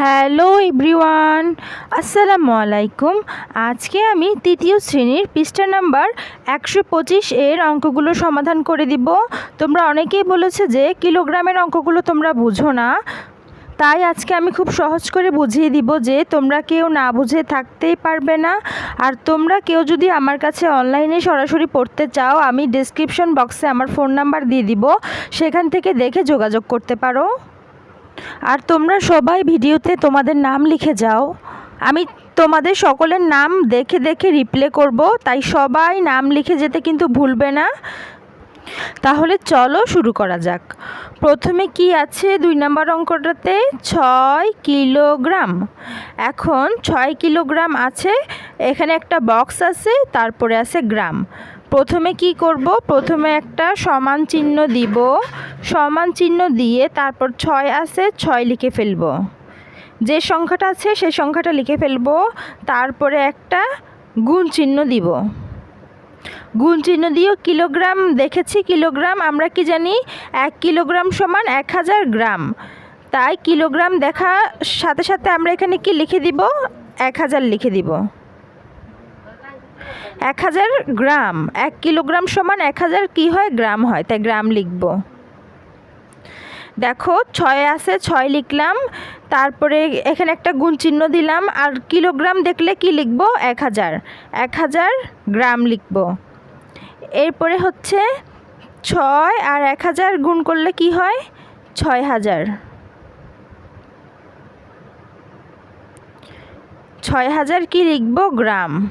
Hello everyone, আসসালামু আলাইকুম। আজকে আমি তৃতীয় শ্রেণির পৃষ্ঠা নাম্বার একশো পঁচিশ এর অঙ্কগুলো সমাধান করে দিব। তোমরা অনেকেই বলেছে যে কিলোগ্রামের অঙ্কগুলো তোমরা বুঝো না। তাই আজকে আমি খুব সহজ করে বুঝিয়ে দিব যে তোমরা কেউ না বুঝে থাকতেই পারবে না। আর তোমরা কেউ যদি আমার কাছে অনলাইনে সরাসরি পড়তে চাও, আমি ডিসক্রিপশন বক্সে আমার ফোন নাম্বার দিয়ে দিব। সেখান থেকে দেখে যোগাযোগ করতে পারো। আর তোমরা সবাই ভিডিওতে তোমাদের নাম লিখে যাও। আমি তোমাদের সকলের নাম দেখে দেখে রিপ্লে করব, তাই সবাই নাম লিখে যেতে কিন্তু ভুলবে না। তাহলে চলো শুরু করা যাক। প্রথমে কি আছে দুই নম্বর অঙ্কটাতে? ছয় কিলোগ্রাম। এখন ছয় কিলোগ্রাম আছে, এখানে একটা বক্স আছে, তারপরে আছে গ্রাম। প্রথমে কি করব? প্রথমে একটা সমান চিহ্ন দিব। সমান চিহ্ন দিয়ে তারপর ছয় আছে, ছয় লিখে ফেলব। যে সংখ্যাটা আছে সেই সংখ্যাটা লিখে ফেলব। তারপরে একটা গুণ চিহ্ন দিব। গুণ চিহ্ন দিয়েও কিলোগ্রাম, দেখেছি কিলোগ্রাম, আমরা কি জানি? এক কিলোগ্রাম সমান এক হাজার গ্রাম। তাই কিলোগ্রাম দেখা সাথে সাথে আমরা এখানে কি লিখে দিব? এক হাজার লিখে দিব। এক হাজার গ্রাম, এক কিলোগ্রাম সমান এক হাজার কী হয়? গ্রাম হয়। তাই গ্রাম লিখব। দেখো, ছয় আছে, ছয় লিখলাম। তারপরে এখানে একটা গুণ চিহ্ন দিলাম। আর কিলোগ্রাম দেখলে কি লিখব? এক হাজার। এক হাজার গ্রাম লিখব। এরপরে হচ্ছে ছয় আর এক হাজার গুণ করলে কি হয়? ছয় হাজার। ছয় হাজার কি লিখব? গ্রাম।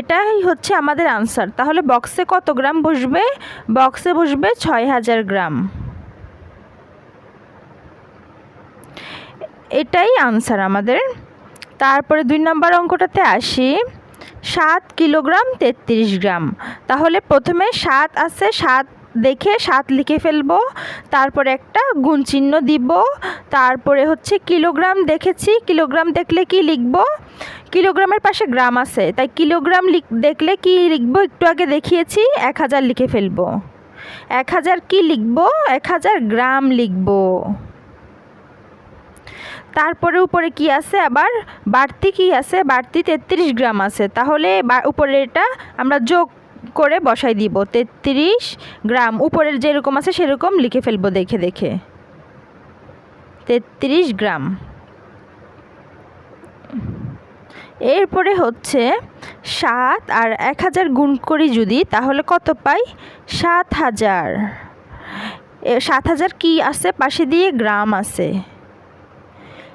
এটাই হচ্ছে আমাদের আনসার তাহলে বক্সে কত গ্রাম বসবে? বক্সে বসবে ছয় হাজার গ্রাম। এটাই আনসার আমাদের। তারপরে দুই নম্বর অঙ্কটাতে আসি। সাত কিলোগ্রাম তেত্রিশ গ্রাম। তাহলে প্রথমে সাত আছে, সাত দেখে সাত লিখে ফেলব। তারপরে একটা গুণ চিহ্ন দিব। তারপরে হচ্ছে কিলোগ্রাম দেখেছি। কিলোগ্রাম দেখলে কি লিখব? কিলোগ্রামের পাশে গ্রাম আছে, তাই কিলোগ্রাম দেখলে কি লিখব? একটু আগে দেখিয়েছি, এক হাজার লিখে ফেলব। এক হাজার কি লিখব? এক হাজার গ্রাম লিখব। তারপরে উপরে কি আছে আবার? বাড়তি কি আছে? বাড়তি তেত্রিশ গ্রাম আছে। তাহলে উপরে এটা আমরা যোগ করে বসাই দিব। তেত্রিশ গ্রাম। উপরের যেরকম আছে সেরকম লিখে ফেলব দেখে দেখে। তেত্রিশ গ্রাম। এরপরে হচ্ছে সাত আর এক হাজার গুণ করি যদি, তাহলে কত পাই? সাত হাজার। সাত হাজার কি আছে? পাশে দিয়ে গ্রাম আছে।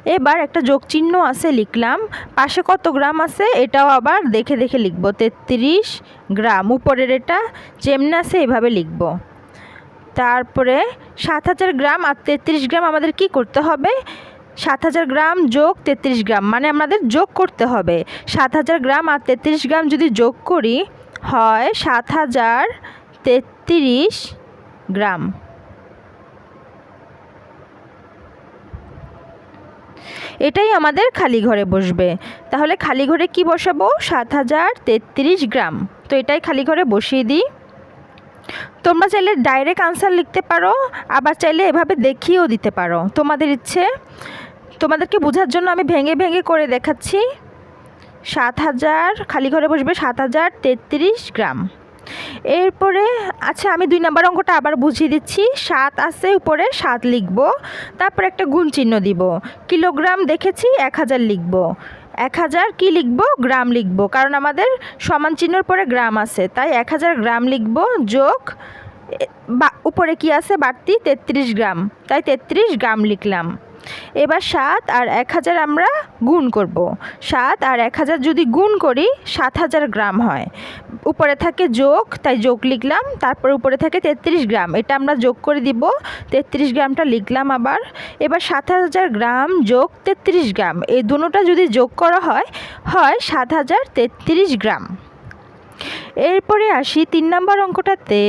এবার একটা যোগ চিহ্ন আছে লিখলাম। পাশে কত গ্রাম আছে? এটাও আবার দেখে দেখে লিখব। তেত্রিশ গ্রাম। উপরের এটা যেমনি আছে, এভাবে লিখব। তারপরে সাত হাজার গ্রাম আর তেত্রিশ গ্রাম আমাদের কি করতে হবে? সাত হাজার গ্রাম যোগ তেত্রিশ গ্রাম মানে আমাদের যোগ করতে হবে। সাত হাজার গ্রাম আর তেত্রিশ গ্রাম যদি যোগ করি, হয় সাত হাজার তেত্রিশ গ্রাম। এটাই আমাদের খালি ঘরে বসবে। তাহলে খালি ঘরে কি বসাবো? সাত হাজার তেত্রিশ গ্রাম। তো এটাই খালি ঘরে বসিয়ে দিই। তোমরা চাইলে ডাইরেক্ট আনসার লিখতে পারো, আবার চাইলে এভাবে দেখিয়েও দিতে পারো। তোমাদের ইচ্ছে, তোমাদেরকে বোঝার জন্য আমি ভেঙে ভেঙে করে দেখাচ্ছি। সাত হাজার, খালি ঘরে বসবে সাত হাজার তেত্রিশ গ্রাম। এরপরে আচ্ছা আমি দুই নম্বর অঙ্কটা আবার বুঝিয়ে দিচ্ছি। সাত আছে, উপরে সাত লিখব। তারপর একটা গুণ চিহ্ন দিব। কিলোগ্রাম দেখেছি, এক হাজার লিখব। এক হাজার কী লিখব? গ্রাম লিখব। কারণ আমাদের সমান চিহ্নর পরে গ্রাম আছে। তাই এক হাজার গ্রাম লিখব যোগ বা, উপরে কি আছে? বাড়তি তেত্রিশ গ্রাম। তাই তেত্রিশ গ্রাম লিখলাম। এবার সাত আর এক হাজার আমরা গুণ করব। সাত আর এক হাজার যদি গুণ করি, সাত হাজার গ্রাম হয়। উপরে থাকে যোগ, তাই যোগ লিখলাম। তারপর উপরে থাকে তেত্রিশ গ্রাম। এটা আমরা যোগ করে দিব। তেত্রিশ গ্রামটা লিখলাম আবার। এবার সাত হাজার গ্রাম যোগ তেত্রিশ গ্রাম। এই দুটোটা যদি যোগ করা হয় হয় সাত হাজার তেত্রিশ গ্রাম। এরপরে আসি তিন নম্বর অঙ্কটাতে।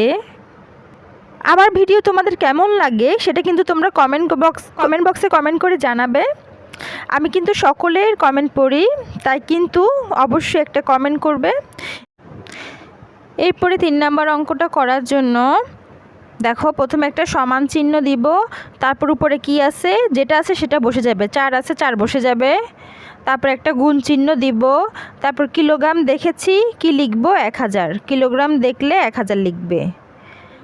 আমার ভিডিও তোমাদের কেমন লাগে সেটা কিন্তু তোমরা কমেন্ট বক্স কমেন্ট বক্সে কমেন্ট করে জানাবে। আমি কিন্তু সকলের কমেন্ট পড়ি, তাই কিন্তু অবশ্যই একটা কমেন্ট করবে। এরপরে তিন নম্বর অঙ্কটা করার জন্য, দেখো প্রথমে একটা সমান চিহ্ন দিব, তারপর উপরে কি আছে? যেটা আছে সেটা বসে যাবে, চার আছে চার বসে যাবে। তারপর একটা গুণ চিহ্ন দিব, তারপর কিলোগ্রাম দেখেছি, কি লিখব? এক হাজার। কিলোগ্রাম দেখলে এক হাজার লিখবে।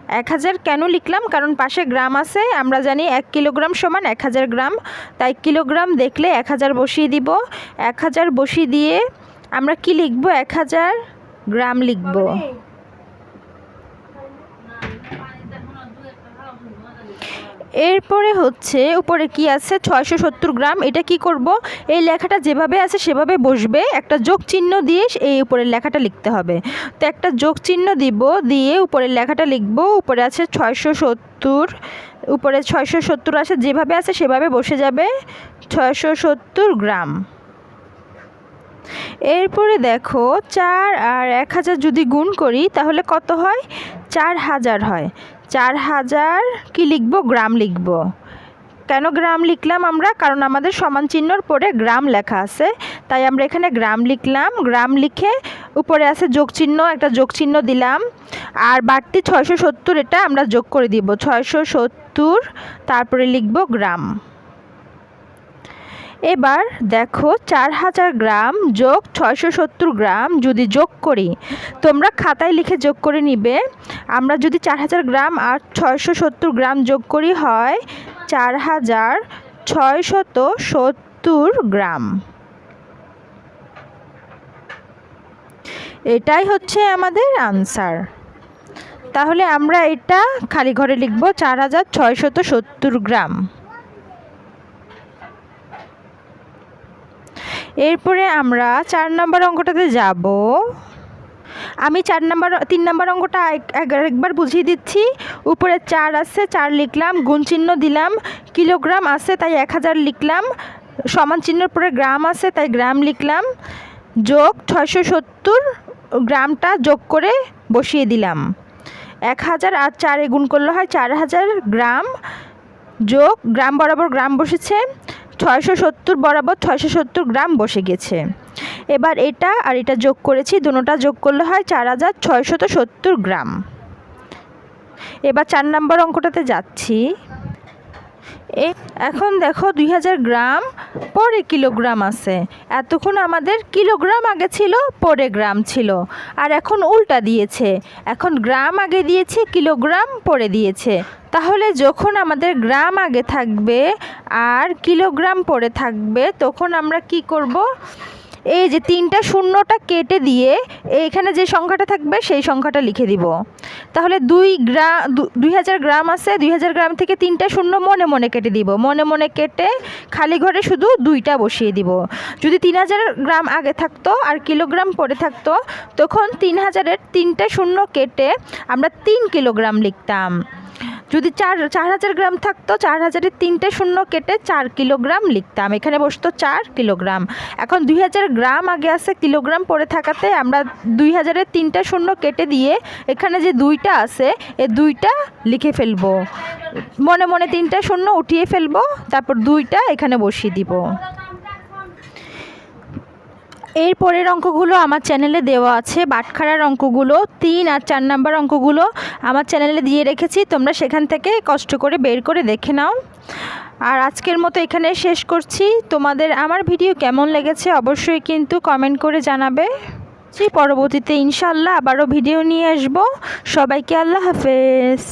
এক হাজার কেন লিখলাম? কারণ পাশে গ্রাম আছে, আমরা জানি এক কিলোগ্রাম সমান এক হাজার গ্রাম। তাই কিলোগ্রাম দেখলে এক হাজার বসিয়ে দিব। এক হাজার বসিয়ে দিয়ে আমরা কি লিখব? এক হাজার গ্রাম লিখব। এরপরে হচ্ছে উপরে কি আছে? ছয়শো সত্তর গ্রাম। এটা কি করব? এই লেখাটা যেভাবে আছে সেভাবে বসবে। একটা যোগ চিহ্ন দিয়ে এই উপরের লেখাটা লিখতে হবে। তো একটা যোগ চিহ্ন দিব দিয়ে উপরের লেখাটা লিখব। উপরে আছে ছয়শো সত্তর। উপরে ছয়শো সত্তর আছে, যেভাবে আছে সেভাবে বসে যাবে। ছয়শো সত্তর গ্রাম। এরপরে দেখো, চার আর এক হাজার যদি গুণ করি, তাহলে কত হয়? চার হাজার হয়। চার হাজার কি লিখব? গ্রাম লিখব। কেন গ্রাম লিখলাম আমরা? কারণ আমাদের সমান চিহ্নর পরে গ্রাম লেখা আছে। তাই আমরা এখানে গ্রাম লিখলাম। গ্রাম লিখে উপরে আছে যোগ চিহ্ন একটা যোগ চিহ্ন দিলাম। আর বাড়তি ছয়শো সত্তর এটা আমরা যোগ করে দিব। ছয়শো সত্তর, তারপরে লিখব গ্রাম। এবার দেখো চার হাজার গ্রাম যোগ ছয়শো সত্তর গ্রাম যদি যোগ করি, তোমরা খাতায় লিখে যোগ করে নিবে। আমরা যদি চার হাজার গ্রাম আর ছয়শো সত্তর গ্রাম যোগ করি হয় চার হাজার ছয়শত সত্তর গ্রাম। এটাই হচ্ছে আমাদের আনসার তাহলে আমরা এটা খালি ঘরে লিখব চার হাজার ছয়শত সত্তর গ্রাম। এরপরে আমরা চার নম্বর অঙ্কটাতে যাব। আমি চার নম্বর, তিন নম্বর অঙ্কটা একবার বুঝিয়ে দিচ্ছি। উপরে চার আছে, চার লিখলাম, গুণ চিহ্ন দিলাম, কিলোগ্রাম আছে, তাই এক হাজার লিখলাম, সমান চিহ্নের পরে গ্রাম আছে, তাই গ্রাম লিখলাম, যোগ ছয়শো সত্তর, গ্রামটা যোগ করে বসিয়ে দিলাম। এক হাজার আর চারে গুণ করলে হয় চার হাজার, গ্রাম যোগ, গ্রাম বরাবর গ্রাম বসেছে ছয়শো সত্তর বরাবর ছয়শো সত্তর গ্রাম বসে গেছে। এবার এটা আর এটা যোগ করেছি, দুটোটা যোগ করলে হয় চার হাজার ছয়শত সত্তর গ্রাম। এবার চার নম্বর অঙ্কটাতে যাচ্ছি। এখন দেখো দুই হাজার গ্রাম, পরে কিলোগ্রাম আছে। এতক্ষণ আমাদের কিলোগ্রাম আগে ছিল, পরে গ্রাম ছিল। আর এখন উল্টা দিয়েছে। এখন গ্রাম আগে দিয়েছে, কিলোগ্রাম পরে দিয়েছে। তাহলে যখন আমাদের গ্রাম আগে থাকবে আর কিলোগ্রাম পরে থাকবে, তখন আমরা কি করব? এই যে তিনটা শূন্যটা কেটে দিয়ে এইখানে যে সংখ্যাটা থাকবে, সেই সংখ্যাটা লিখে দিব। তাহলে দুই গ্রাম দুই হাজার গ্রাম আছে, দুই হাজার গ্রাম থেকে তিনটা শূন্য মনে মনে কেটে দিব। মনে মনে কেটে খালি ঘরে শুধু দুইটা বসিয়ে দিব। যদি তিন হাজার গ্রাম আগে থাকতো আর কিলোগ্রাম পরে থাকতো, তখন তিন হাজারের তিনটা শূন্য কেটে আমরা তিন কিলোগ্রাম লিখতাম। যদি চার চার হাজার গ্রাম থাকতো, চার হাজারের তিনটে শূন্য কেটে চার কিলোগ্রাম লিখতাম। এখানে বসতো চার কিলোগ্রাম। এখন দুই হাজার গ্রাম আগে আছে কিলোগ্রাম পড়ে থাকাতে আমরা দুই হাজারের তিনটে শূন্য কেটে দিয়ে এখানে যে দুইটা আছে, এ দুইটা লিখে ফেলব। মনে মনে তিনটা শূন্য উঠিয়ে ফেলব, তারপর দুইটা এখানে বসিয়ে দিব। এর পরের অঙ্কগুলো আমার চ্যানেলে দেওয়া আছে। বাটখারার অঙ্কগুলো, তিন আর চার নাম্বার অঙ্কগুলো আমার চ্যানেলে দিয়ে রেখেছি। তোমরা সেখান থেকে কষ্ট করে বের করে দেখে নাও। আর আজকের মতো এখানে শেষ করছি। তোমাদের আমার ভিডিও কেমন লেগেছে অবশ্যই কিন্তু কমেন্ট করে জানাবে। পরবর্তীতে ইনশাল্লাহ আবারও ভিডিও নিয়ে আসব। সবাইকে আল্লাহ হাফেজ।